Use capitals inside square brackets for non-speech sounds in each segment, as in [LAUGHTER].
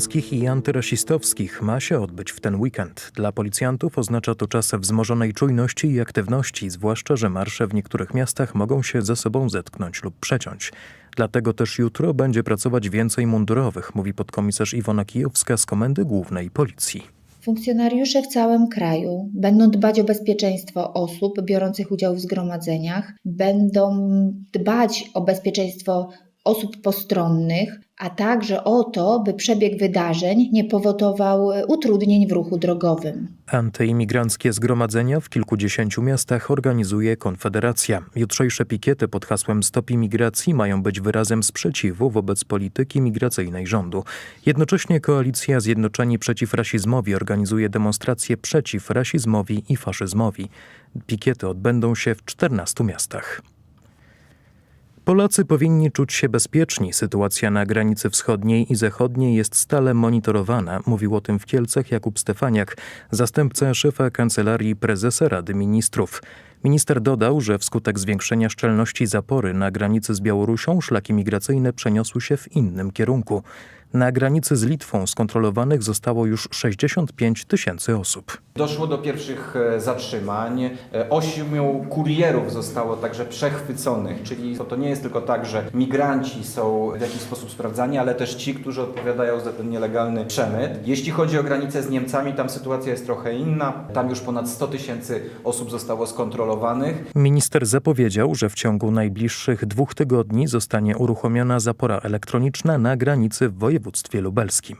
imigrantskich i antyrasistowskich ma się odbyć w ten weekend. Dla policjantów oznacza to czas wzmożonej czujności i aktywności, zwłaszcza, że marsze w niektórych miastach mogą się ze sobą zetknąć lub przeciąć. Dlatego też jutro będzie pracować więcej mundurowych, mówi podkomisarz Iwona Kijowska z Komendy Głównej Policji. Funkcjonariusze w całym kraju będą dbać o bezpieczeństwo osób biorących udział w zgromadzeniach, będą dbać o bezpieczeństwo osób postronnych, a także o to, by przebieg wydarzeń nie powodował utrudnień w ruchu drogowym. Antyimigranckie zgromadzenia w kilkudziesięciu miastach organizuje Konfederacja. Jutrzejsze pikiety pod hasłem Stop imigracji mają być wyrazem sprzeciwu wobec polityki migracyjnej rządu. Jednocześnie koalicja Zjednoczeni Przeciw Rasizmowi organizuje demonstracje przeciw rasizmowi i faszyzmowi. Pikiety odbędą się w 14 miastach. Polacy powinni czuć się bezpieczni. Sytuacja na granicy wschodniej i zachodniej jest stale monitorowana. Mówił o tym w Kielcach Jakub Stefaniak, zastępca szefa Kancelarii Prezesa Rady Ministrów. Minister dodał, że wskutek zwiększenia szczelności zapory na granicy z Białorusią szlaki migracyjne przeniosły się w innym kierunku. Na granicy z Litwą skontrolowanych zostało już 65 tysięcy osób. Doszło do pierwszych e, zatrzymań. E, Ośmiu kurierów zostało także przechwyconych, czyli to, to nie jest tylko tak, że migranci są w jakiś sposób sprawdzani, ale też ci, którzy odpowiadają za ten nielegalny przemyt. Jeśli chodzi o granicę z Niemcami, tam sytuacja jest trochę inna. Tam już ponad 100 tysięcy osób zostało skontrolowanych. Minister zapowiedział, że w ciągu najbliższych dwóch tygodni zostanie uruchomiona zapora elektroniczna na granicy w województwie lubelskim.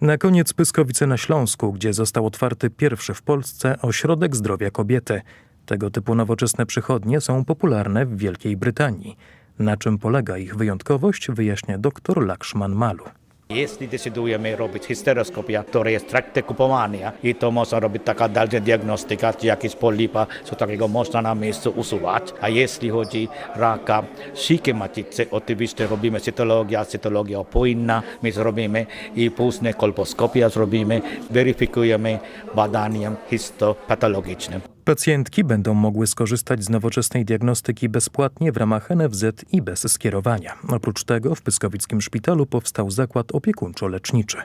Na koniec Pyskowice na Śląsku, gdzie został otwarty pierwszy w Polsce ośrodek zdrowia kobiety. Tego typu nowoczesne przychodnie są popularne w Wielkiej Brytanii. Na czym polega ich wyjątkowość, wyjaśnia dr Lakshman Malu. Jeśli decydujemy robić hysteroskopię, to jest traktekupowania i to można robić taka dalsza diagnostyka, czy jakieś polipa, co takiego można na miejscu usuwać. A jeśli chodzi raka szyjki macicy, oczywiście robimy cytologia, cytologia opójna, my zrobimy i później kolposkopia zrobimy, weryfikujemy badaniem histopatologicznym. Pacjentki będą mogły skorzystać z nowoczesnej diagnostyki bezpłatnie w ramach NFZ i bez skierowania. Oprócz tego w Pyskowickim Szpitalu powstał zakład opiekuńczo-leczniczy.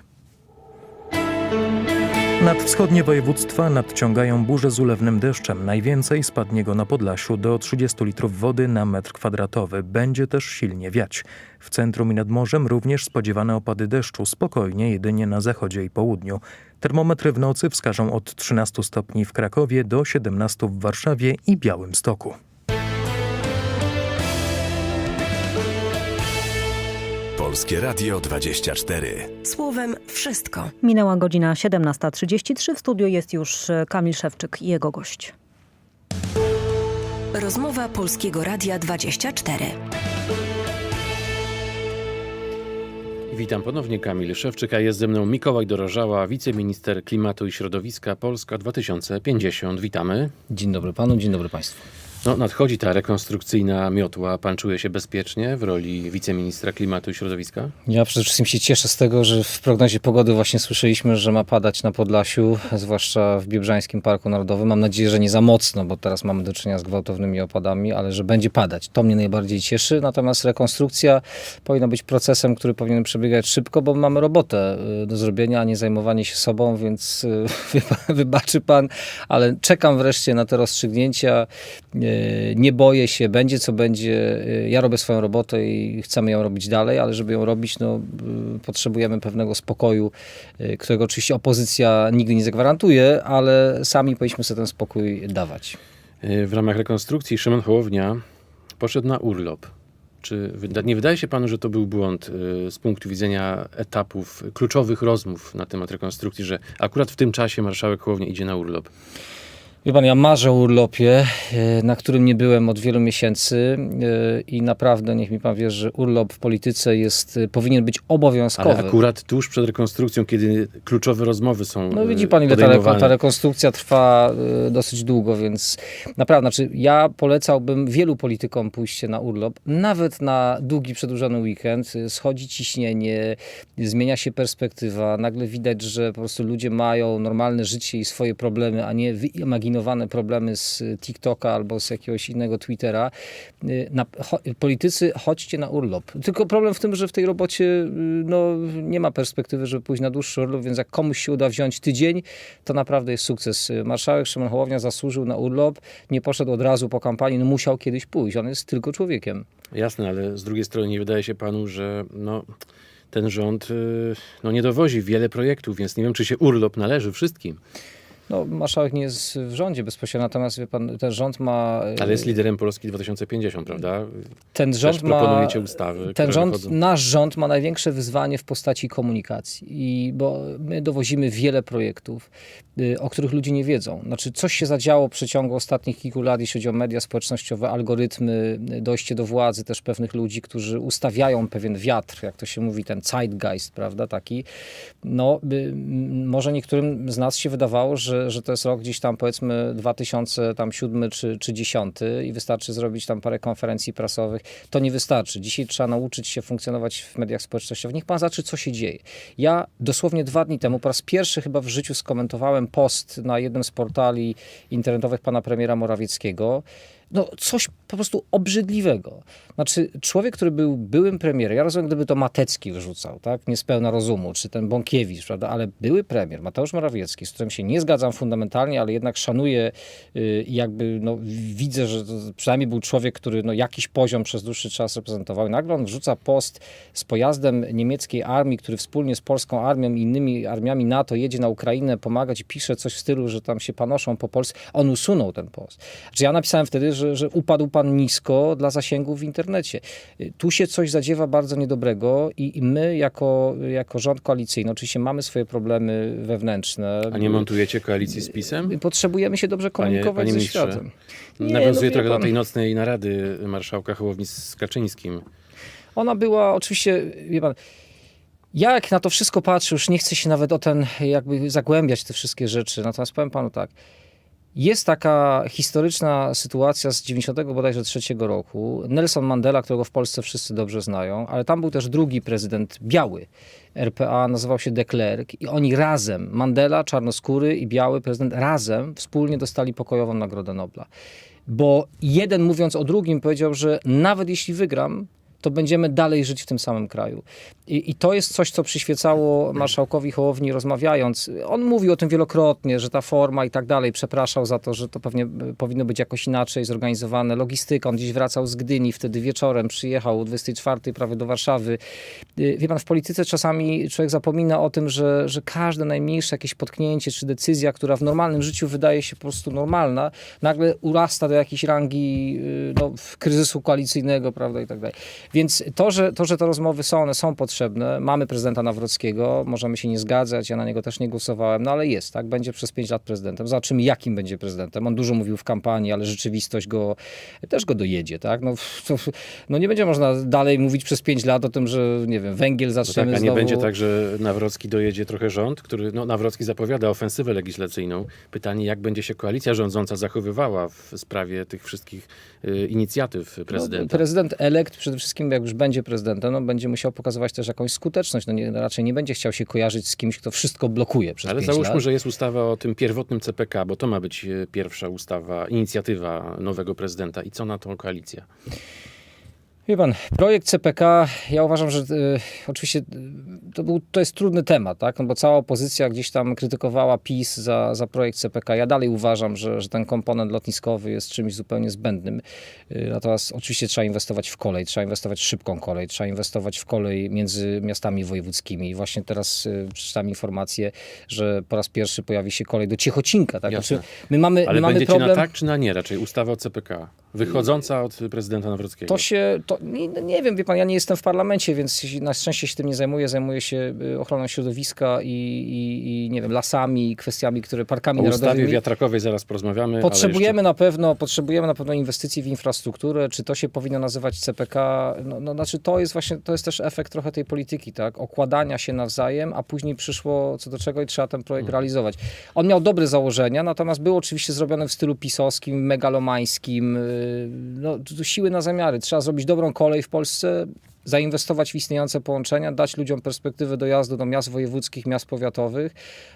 Nad wschodnie województwa nadciągają burze z ulewnym deszczem. Najwięcej spadnie go na Podlasiu do 30 litrów wody na metr kwadratowy. Będzie też silnie wiać. W centrum i nad morzem również spodziewane opady deszczu, spokojnie jedynie na zachodzie i południu. Termometry w nocy wskażą od 13 stopni w Krakowie do 17 w Warszawie i Białymstoku. Polskie Radio 24. Słowem wszystko. Minęła godzina 17.33. W studiu jest już e, Kamil Szewczyk i jego gość. Rozmowa Polskiego Radia 24. Witam ponownie, Kamil Szewczyk, a jest ze mną Mikołaj Dorożała, wiceminister klimatu i środowiska Polska 2050. Witamy. Dzień dobry panu, dzień dobry państwu. No, nadchodzi ta rekonstrukcyjna miotła. Pan czuje się bezpiecznie w roli wiceministra klimatu i środowiska? Ja przede wszystkim się cieszę z tego, że w prognozie pogody właśnie słyszeliśmy, że ma padać na Podlasiu, zwłaszcza w Biebrzańskim Parku Narodowym. Mam nadzieję, że nie za mocno, bo teraz mamy do czynienia z gwałtownymi opadami, ale że będzie padać. To mnie najbardziej cieszy. Natomiast rekonstrukcja powinna być procesem, który powinien przebiegać szybko, bo mamy robotę y, do zrobienia, a nie zajmowanie się sobą, więc y, [LAUGHS] wyba- wybaczy pan, ale czekam wreszcie na te rozstrzygnięcia. Y, Nie boję się, będzie co będzie. Y, Ja robię swoją robotę i chcemy ją robić dalej, ale żeby ją robić, no, y, potrzebujemy pewnego spokoju, którego oczywiście opozycja nigdy nie zagwarantuje, ale sami powinniśmy sobie ten spokój dawać. W ramach rekonstrukcji Szymon Hołownia poszedł na urlop. Czy nie wydaje się panu, że to był błąd z punktu widzenia etapów kluczowych rozmów na temat rekonstrukcji, że akurat w tym czasie marszałek Hołownia idzie na urlop? Wie pan, ja marzę o urlopie, e, na którym nie byłem od wielu miesięcy e, i naprawdę niech mi pan wie, że urlop w polityce jest, e, powinien być obowiązkowy. Ale akurat tuż przed rekonstrukcją, kiedy kluczowe rozmowy są No widzi pan, ile ta, ta rekonstrukcja trwa dosyć długo, więc naprawdę, znaczy ja polecałbym wielu politykom pójście na urlop, nawet na długi, przedłużony weekend. Schodzi ciśnienie, zmienia się perspektywa, nagle widać, że po prostu ludzie mają normalne życie i swoje problemy, a nie wyimaginowane wymaginowane problemy z TikToka albo z jakiegoś innego Twittera. Y, Na, cho, politycy, chodźcie na urlop. Tylko problem w tym, że w tej robocie y, no, nie ma perspektywy, żeby pójść na dłuższy urlop, więc jak komuś się uda wziąć tydzień, to naprawdę jest sukces. Y, Marszałek Szymon Hołownia zasłużył na urlop, nie poszedł od razu po kampanii, no musiał kiedyś pójść. On jest tylko człowiekiem. Jasne, ale z drugiej strony nie wydaje się panu, że no, ten rząd no, nie dowozi wiele projektów, więc nie wiem, czy się urlop należy wszystkim. No, marszałek nie jest w rządzie bezpośrednio, natomiast pan, ten rząd ma... y, Ale jest liderem Polski 2050, prawda? ten Też rząd ma... ustawy, Ten rząd, wychodzą. nasz rząd ma największe wyzwanie w postaci komunikacji, I bo my dowozimy wiele projektów, y, o których ludzie nie wiedzą. Znaczy, coś się zadziało w przeciągu ostatnich kilku lat, jeśli chodzi o media społecznościowe, algorytmy, y, dojście do władzy też pewnych ludzi, którzy ustawiają pewien wiatr, jak to się mówi, ten zeitgeist, prawda, taki. No, y, m, może niektórym z nas się wydawało, że, że to jest rok gdzieś tam powiedzmy 2007 czy, czy 10 i wystarczy zrobić tam parę konferencji prasowych. To nie wystarczy. Dzisiaj trzeba nauczyć się funkcjonować w mediach społecznościowych. Niech pan zobaczy, co się dzieje. Ja dosłownie dwa dni temu po raz pierwszy chyba w życiu skomentowałem post na jednym z portali internetowych pana premiera Morawieckiego. No, coś po prostu obrzydliwego. Znaczy, człowiek, który był byłym premierem, ja rozumiem, gdyby to Matecki wyrzucał, tak, niespełna rozumu, czy ten Bąkiewicz, prawda, ale były premier, Mateusz Morawiecki, z którym się nie zgadzam fundamentalnie, ale jednak szanuję y, jakby, no, widzę, że przynajmniej był człowiek, który, no, jakiś poziom przez dłuższy czas reprezentował. I nagle on wrzuca post z pojazdem niemieckiej armii, który wspólnie z polską armią i innymi armiami NATO jedzie na Ukrainę pomagać i pisze coś w stylu, że tam się panoszą po Polsce. On usunął ten post. Znaczy ja napisałem wtedy, że, że upadł pan nisko dla zasięgów w internecie. Tu się coś zadziewa bardzo niedobrego i, i my jako, jako rząd koalicyjny oczywiście mamy swoje problemy wewnętrzne. A nie montujecie koalicji z PiSem? Potrzebujemy się dobrze Panie, komunikować panie ze ministrze, światem. Nie, nawiązuję no trochę do pan. tej nocnej narady marszałka Hołowni z Kaczyńskim. Ona była oczywiście, wie pan, ja jak na to wszystko patrzę, już nie chcę się nawet o ten, jakby zagłębiać te wszystkie rzeczy, natomiast powiem panu tak, jest taka historyczna sytuacja z 90 bodajże trzeciego roku. Nelson Mandela, którego w Polsce wszyscy dobrze znają, ale tam był też drugi prezydent biały RPA, nazywał się de Klerk i oni razem, Mandela, czarnoskóry i biały prezydent razem wspólnie dostali pokojową Nagrodę Nobla. Bo jeden mówiąc o drugim powiedział, że nawet jeśli wygram, to będziemy dalej żyć w tym samym kraju. I, I to jest coś, co przyświecało marszałkowi Hołowni rozmawiając. On mówił o tym wielokrotnie, że ta forma i tak dalej, przepraszał za to, że to pewnie e, powinno być jakoś inaczej zorganizowane. Logistyka, on gdzieś wracał z Gdyni, wtedy wieczorem przyjechał o 24 prawie do Warszawy. Y, Wie pan, w polityce czasami człowiek zapomina o tym, że, że każde najmniejsze jakieś potknięcie czy decyzja, która w normalnym życiu wydaje się po prostu normalna, nagle urasta do jakiejś rangi y, no, kryzysu koalicyjnego, prawda, i tak dalej. Więc to, że, to, że te rozmowy są, one są potrzebne. Mamy prezydenta Nawrockiego, możemy się nie zgadzać, ja na niego też nie głosowałem, no ale jest, tak? Będzie przez pięć lat prezydentem. Zobaczymy, jakim będzie prezydentem. On dużo mówił w kampanii, ale rzeczywistość go też go dojedzie, tak? No, to, no nie będzie można dalej mówić przez pięć lat o tym, że nie wiem, węgiel No tak, zaczniemy a nie znowu... będzie tak, że Nawrocki dojedzie trochę rząd, który, no Nawrocki zapowiada ofensywę legislacyjną. Pytanie, jak będzie się koalicja rządząca zachowywała w sprawie tych wszystkich y, inicjatyw prezydenta. No, prezydent elekt przede wszystkim, jak już będzie prezydentem, no, będzie musiał pokazywać też jakąś skuteczność. No, nie, raczej nie będzie chciał się kojarzyć z kimś, kto wszystko blokuje przez Ale załóżmy, lat. że jest ustawa o tym pierwotnym CPK, bo to ma być e, pierwsza ustawa, inicjatywa nowego prezydenta. I co na tą koalicję? Wie pan, projekt CPK, ja uważam, że y, oczywiście y, to, był, to jest trudny temat, tak? No bo cała opozycja gdzieś tam krytykowała PiS za, za projekt CPK. Ja dalej uważam, że, że ten komponent lotniskowy jest czymś zupełnie zbędnym. Y, natomiast oczywiście trzeba inwestować w kolej, trzeba inwestować w szybką kolej, trzeba inwestować w kolej między miastami wojewódzkimi. I właśnie teraz y, przeczytałem informację, że po raz pierwszy pojawi się kolej do Ciechocinka, tak? Znaczy, my mamy, Ale my mamy problem... na tak czy na nie raczej? Ustawa o CPK, wychodząca od prezydenta Nawrockiego. To się, to, nie, nie wiem, wie pan, ja nie jestem w parlamencie, więc na szczęście się tym nie zajmuję. Zajmuję się y, ochroną środowiska i, i, i nie wiem, lasami, kwestiami, które parkami o ustawie narodowymi. wiatrakowej zaraz porozmawiamy. Potrzebujemy na pewno, potrzebujemy na pewno inwestycji w infrastrukturę. Czy to się powinno nazywać CPK? No, no znaczy to jest właśnie, to jest też efekt trochę tej polityki, tak? Okładania się nawzajem, a później przyszło co do czego i trzeba ten projekt realizować. On miał dobre założenia, natomiast był oczywiście zrobiony w stylu pisowskim, megalomańskim. yy, No, siły na zamiary. Trzeba zrobić dobrą kolej w Polsce, zainwestować w istniejące połączenia, dać ludziom perspektywę dojazdu do miast wojewódzkich, miast powiatowych,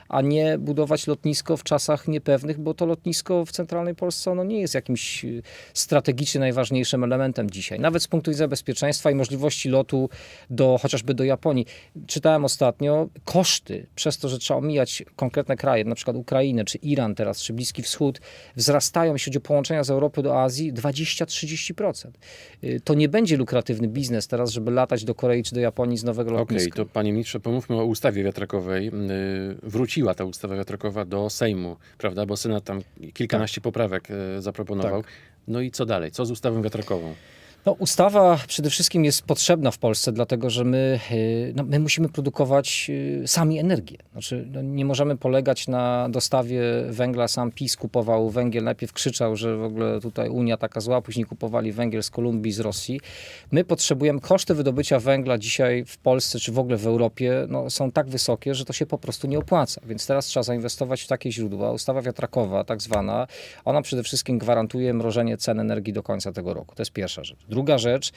a nie budować lotnisko w czasach niepewnych, bo to lotnisko w centralnej Polsce ono nie jest jakimś y, strategicznie najważniejszym elementem dzisiaj. Nawet z punktu widzenia bezpieczeństwa i możliwości lotu do chociażby do Japonii. Czytałem ostatnio koszty przez to, że trzeba omijać konkretne kraje, na przykład Ukrainę, czy Iran teraz, czy Bliski Wschód, wzrastają, jeśli chodzi o połączenia z Europy do Azji, 20-30%. Y, To nie będzie lukratywny biznes teraz, żeby latać do Korei czy do Japonii z nowego Okej, lotniska. to panie ministrze, pomówmy o ustawie wiatrakowej. Yy, Wróciła ta ustawa wiatrakowa do Sejmu, prawda? Bo Senat tam kilkanaście poprawek yy, zaproponował. No i co dalej? Co z ustawą wiatrakową? No, ustawa przede wszystkim jest potrzebna w Polsce, dlatego że my, y, no, my musimy produkować y, sami energię. Znaczy, no, nie możemy polegać na dostawie węgla. Sam PiS kupował węgiel, najpierw krzyczał, że w ogóle tutaj Unia taka zła, później kupowali węgiel z Kolumbii, z Rosji. My potrzebujemy, koszty wydobycia węgla dzisiaj w Polsce czy w ogóle w Europie no, są tak wysokie, że to się po prostu nie opłaca. Więc teraz trzeba zainwestować w takie źródła. Ustawa wiatrakowa, tak zwana, ona przede wszystkim gwarantuje mrożenie cen energii do końca tego roku. To jest pierwsza rzecz. Druga rzecz,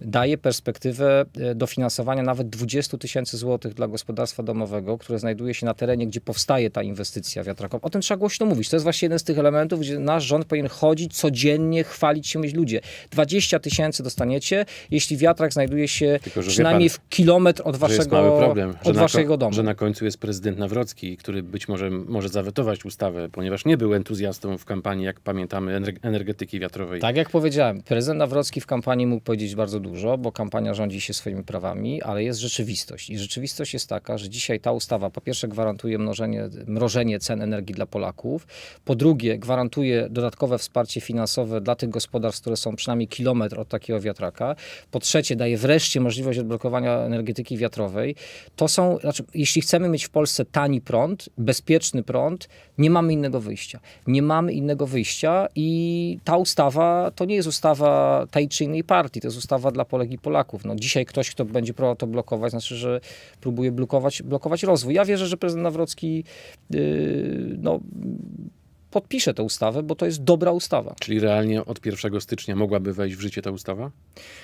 daje perspektywę e, dofinansowania nawet 20 tysięcy złotych dla gospodarstwa domowego, które znajduje się na terenie, gdzie powstaje ta inwestycja wiatrakowa. O tym trzeba głośno mówić. To jest właśnie jeden z tych elementów, gdzie nasz rząd powinien chodzić codziennie, chwalić się, myśl ludzie. 20 tysięcy dostaniecie, jeśli wiatrak znajduje się Tylko, przynajmniej pan, w kilometr od waszego, problem, od waszego domu. że na końcu jest prezydent Nawrocki, który być może może zawetować ustawę, ponieważ nie był entuzjastą w kampanii, jak pamiętamy, ener- energetyki wiatrowej. Tak jak powiedziałem, prezydent Nawrocki w kampanii mógł powiedzieć bardzo dużo, bo kampania rządzi się swoimi prawami, ale jest rzeczywistość. I rzeczywistość jest taka, że dzisiaj ta ustawa po pierwsze gwarantuje mnożenie, mrożenie cen energii dla Polaków, po drugie gwarantuje dodatkowe wsparcie finansowe dla tych gospodarstw, które są przynajmniej kilometr od takiego wiatraka, po trzecie daje wreszcie możliwość odblokowania energetyki wiatrowej. To są, znaczy, jeśli chcemy mieć w Polsce tani prąd, bezpieczny prąd, nie mamy innego wyjścia. Nie mamy innego wyjścia i ta ustawa to nie jest ustawa tej czy innej partii, to jest ustawa dla Polek i Polaków. No, dzisiaj ktoś, kto będzie próbował to blokować, znaczy, że próbuje blokować, blokować rozwój. Ja wierzę, że prezydent Nawrocki yy, no, podpisze tę ustawę, bo to jest dobra ustawa. Czyli realnie od 1 stycznia mogłaby wejść w życie ta ustawa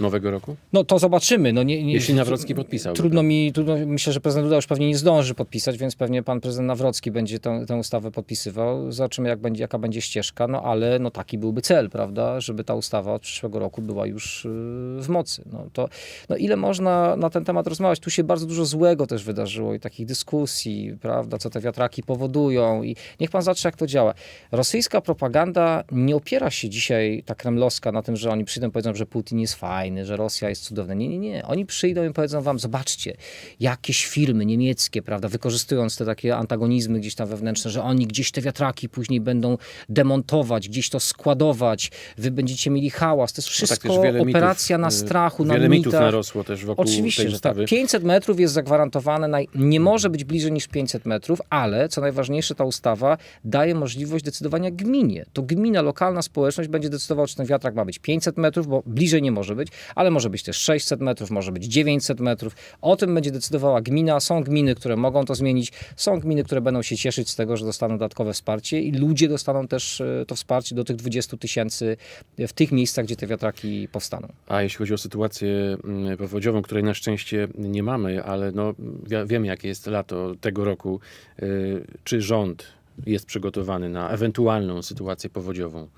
nowego roku? No to zobaczymy. No, nie, nie, Jeśli Nawrocki podpisał. Trudno mi, trudno, myślę, że prezydent Duda już pewnie nie zdąży podpisać, więc pewnie pan prezydent Nawrocki będzie tę, tę ustawę podpisywał. Zobaczymy, jak będzie, jaka będzie ścieżka, no ale no, taki byłby cel, prawda, żeby ta ustawa od przyszłego roku była już yy, w mocy. No, to, no ile można na ten temat rozmawiać? Tu się bardzo dużo złego też wydarzyło i takich dyskusji, prawda, co te wiatraki powodują i niech pan zobaczy, jak to działa. Rosyjska propaganda nie opiera się dzisiaj, ta kremlowska, na tym, że oni przyjdą i powiedzą, że Putin jest fajny, że Rosja jest cudowna. Nie, nie, nie. Oni przyjdą i powiedzą wam, zobaczcie, jakieś firmy niemieckie, prawda, wykorzystując te takie antagonizmy gdzieś tam wewnętrzne, że oni gdzieś te wiatraki później będą demontować, gdzieś to składować, wy będziecie mieli hałas. To jest No wszystko tak, też wiele operacja mitów, na y, strachu, na Wiele mitów narosło też wokół Oczywiście, tej że tak. ustawy. 500 metrów jest zagwarantowane, naj... nie może być bliżej niż 500 metrów, ale co najważniejsze, ta ustawa daje możliwość decydowania gminie. To gmina, lokalna społeczność będzie decydowała, czy ten wiatrak ma być 500 metrów, bo bliżej nie może być, ale może być też 600 metrów, może być 900 metrów. O tym będzie decydowała gmina. Są gminy, które mogą to zmienić, są gminy, które będą się cieszyć z tego, że dostaną dodatkowe wsparcie i ludzie dostaną też e, to wsparcie do tych 20 tysięcy w tych miejscach, gdzie te wiatraki powstaną. A jeśli chodzi o sytuację mm, powodziową, której na szczęście nie mamy, ale no, wi- wiemy, jakie jest lato tego roku, y, czy rząd jest przygotowany na ewentualną sytuację powodziową?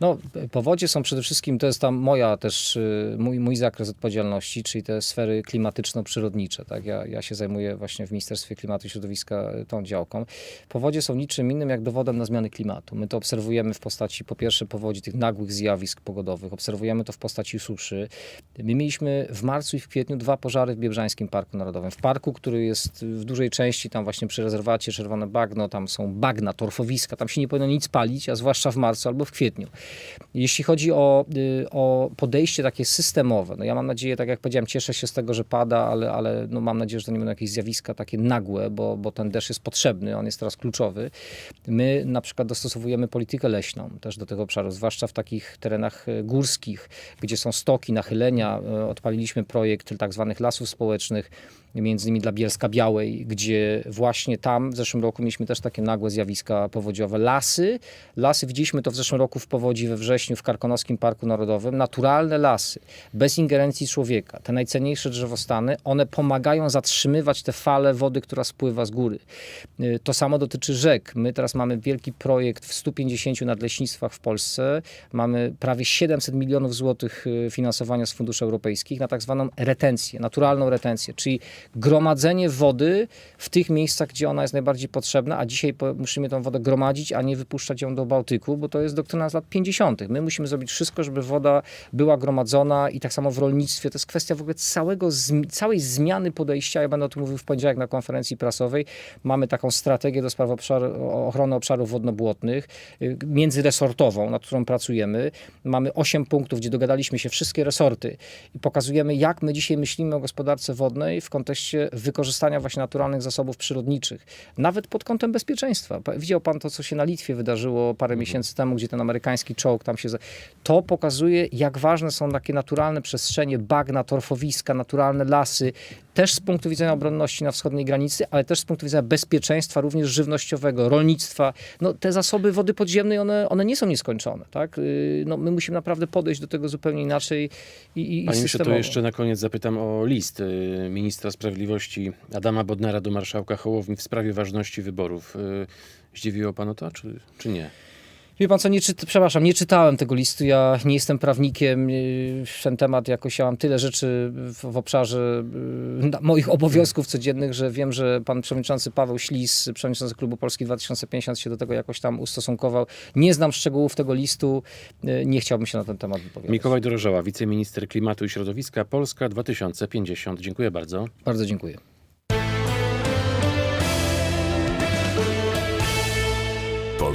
No, powodzie są przede wszystkim, to jest tam moja też, y, mój, mój zakres odpowiedzialności, czyli te sfery klimatyczno-przyrodnicze. Tak? Ja, ja się zajmuję właśnie w Ministerstwie Klimatu i Środowiska y, tą działką. Powodzie są niczym innym jak dowodem na zmiany klimatu. My to obserwujemy w postaci po pierwsze powodzi tych nagłych zjawisk pogodowych, obserwujemy to w postaci suszy. My mieliśmy w marcu i w kwietniu dwa pożary w Biebrzańskim Parku Narodowym. W parku, który jest w dużej części tam właśnie przy rezerwacie Czerwone Bagno, tam są bagna, torfowiska, tam się nie powinno nic palić, a zwłaszcza w marcu albo w kwietniu. Jeśli chodzi o, y, o podejście takie systemowe, no ja mam nadzieję, tak jak powiedziałem, cieszę się z tego, że pada, ale, ale no mam nadzieję, że to nie będą jakieś zjawiska takie nagłe, bo, bo ten deszcz jest potrzebny, on jest teraz kluczowy. My na przykład dostosowujemy politykę leśną też do tego obszaru, zwłaszcza w takich terenach e, górskich, gdzie są stoki, nachylenia. E, Odpaliliśmy projekt tak zwanych lasów społecznych, między innymi dla Bielska Białej, gdzie właśnie tam w zeszłym roku mieliśmy też takie nagłe zjawiska powodziowe. Lasy, lasy widzieliśmy to w zeszłym roku w powodzi we wrześniu w Karkonoskim Parku Narodowym, naturalne lasy, bez ingerencji człowieka, te najcenniejsze drzewostany, one pomagają zatrzymywać te fale wody, która spływa z góry. Y, To samo dotyczy rzek. My teraz mamy wielki projekt w 150 nadleśnictwach w Polsce. Mamy prawie 700 milionów złotych y, finansowania z funduszy europejskich na tak zwaną retencję, naturalną retencję, czyli gromadzenie wody w tych miejscach, gdzie ona jest najbardziej potrzebna, a dzisiaj musimy tą wodę gromadzić, a nie wypuszczać ją do Bałtyku, bo to jest doktryna z lat 50. My musimy zrobić wszystko, żeby woda była gromadzona i tak samo w rolnictwie. To jest kwestia w ogóle całego, całej zmiany podejścia. Ja będę o tym mówił w poniedziałek na konferencji prasowej. Mamy taką strategię do spraw obszaru, ochrony obszarów wodnobłotnych, y, międzyresortową, nad którą pracujemy. Mamy 8 punktów, gdzie dogadaliśmy się wszystkie resorty i pokazujemy, jak my dzisiaj myślimy o gospodarce wodnej w kontekście wykorzystania właśnie naturalnych zasobów przyrodniczych, nawet pod kątem bezpieczeństwa. Widział pan to, co się na Litwie wydarzyło parę miesięcy temu, gdzie ten amerykański czołg tam się... To pokazuje, jak ważne są takie naturalne przestrzenie, bagna, torfowiska, naturalne lasy, też z punktu widzenia obronności na wschodniej granicy, ale też z punktu widzenia bezpieczeństwa, również żywnościowego, rolnictwa. No, te zasoby wody podziemnej, one, one nie są nieskończone. Tak? Yy, No, my musimy naprawdę podejść do tego zupełnie inaczej i, i, Panie systemowo. jeszcze na koniec zapytam o list y, ministra sprawiedliwości Adama Bodnara do marszałka Hołowni w sprawie ważności wyborów. Y, Zdziwiło panu to, czy, czy nie? Wie pan co, nie czyt, przepraszam, nie czytałem tego listu, ja nie jestem prawnikiem, yy, ten temat jakoś, ja mam tyle rzeczy w, w obszarze na- moich obowiązków codziennych, że wiem, że pan przewodniczący Paweł Ślis, przewodniczący Klubu Polski 2050 się do tego jakoś tam ustosunkował. Nie znam szczegółów tego listu, yy, nie chciałbym się na ten temat wypowiadać. Mikołaj Dorożała, wiceminister klimatu i środowiska, Polska 2050. Dziękuję bardzo. Bardzo dziękuję.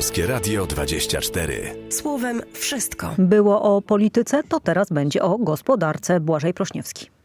Polskie Radio 24. Słowem wszystko. Było o polityce, to teraz będzie o gospodarce. Błażej Prośniewski.